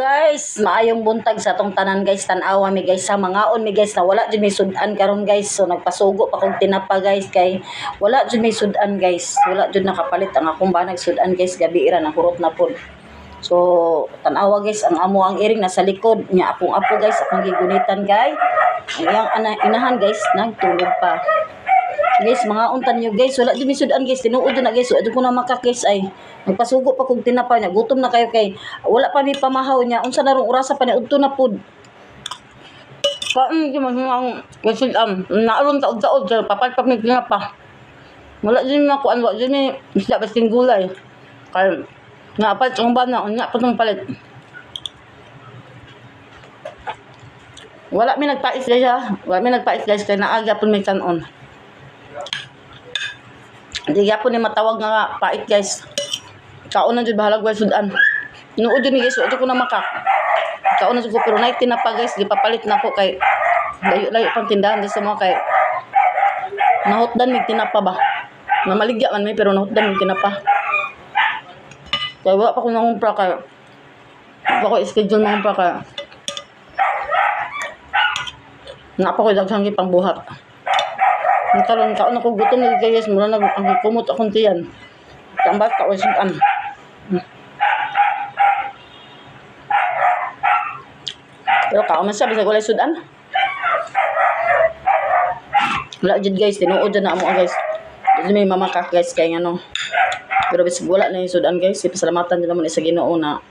Guys, maayong buntag sa tong tanan guys, tanawa mi guys sa mga on mi guys na wala jud mi sudan karon guys. So nagpasugo pa kog tinapa guys kay wala jud mi sudan guys. Wala jud nakapalit ang akong banag sudan guys gabi ira na hurot na pod. So tanawa guys ang amo ang iring nasa likod nya akong apo guys akong gigunitan guys. Ang iyang inahan guys nagtulog pa. Guys, mga untan nyo guys, wala din sudan guys, tinuod na guys, wala ko na makakis ay. Nagpasugo pa kog tinapay niya, gutom na kayo kay wala pa mi pamahaw niya, unsa na rong orasa pa ni udto na pud. Kain man ang guys am, naaron taod taod kay papal pa mi tinapa. Wala din mi kuan, wala din mi isda basting gulay. Kay nga pa ang bana, unya pa tong palit. Wala mi nagpais guys ha. Wala mi nagpais guys kay naaga pud may kanon. Hindi po ni matawag nga pait guys. Kaunan jud bahalag guys sudan. Inuod jud ni guys, uto ko na makak. Kaunan jud ko pero nay tinapa guys, gipapalit na ko kay layo-layo pang tindahan guys sa mga kay nahutdan mig tinapa ba. Namaligya man may pero nahutdan mig tinapa. Kaya wala pa ko nangumpra kay wala ko schedule nangumpra kay Napa ko daghang pang buhat. Ang karon kaon ako gutom na guys, mura na ang kumot akong tiyan. Tambal ka o sudan. Pero kaon man siya bisag walay sudan. Wala jud guys, tinuod na amo guys. Dili may mamakak guys kay ano. Pero bisag wala na yung sudan guys, ipasalamatan din naman sa Ginoo na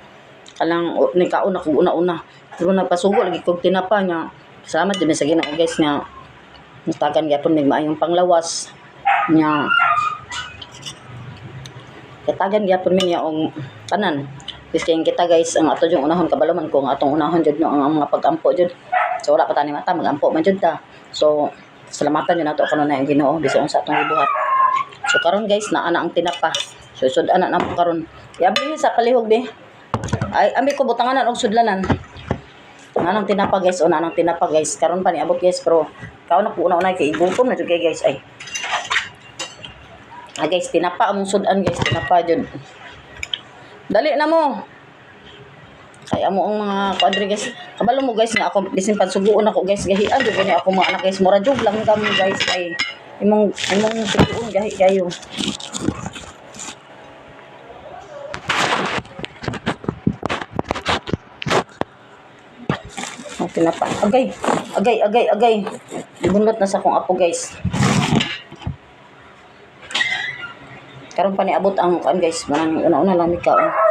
kalang ni kaon ako una-una. Pero nagpasugo lagi kog tinapa niya. Salamat din sa Ginoo guys nga Natagan gyapon mig maayong panglawas nya katagan gyapon mi niya og tanan. Bis kayong kita guys ang ato yung unahon kabaloman ko ang atong unahon jud ang mga pagampo jud so wala pa tani mata magampo man jud ta. So salamatan yun nato kanon na yung Ginoo bisan sa atong gibuhat. So karon guys naa na ang tinapa. So sud ana na karon. Yabi sa palihog be. Ay ambi ko butanganan og sudlanan Nanang tinapa guys, o nanang tinapa guys. Karon pa ni abot guys, pero kao na po una-una kay gutom na jud kay guys ay. Ah guys, tinapa among sudan guys, tinapa jud. Dali na mo. Kaya mo ang mga kwadre guys. Kabalo mo guys nga ako bisin pansuguon ako guys gahian jud ni ako mga anak guys. Mura jud lang kami guys ay imong imong suguon gahi kayo. Tinapa. Agay, agay, agay, agay. Bunot na sa kong apo guys. Karon pa ni abot ang kan guys. Manang una-una lang mi kaon.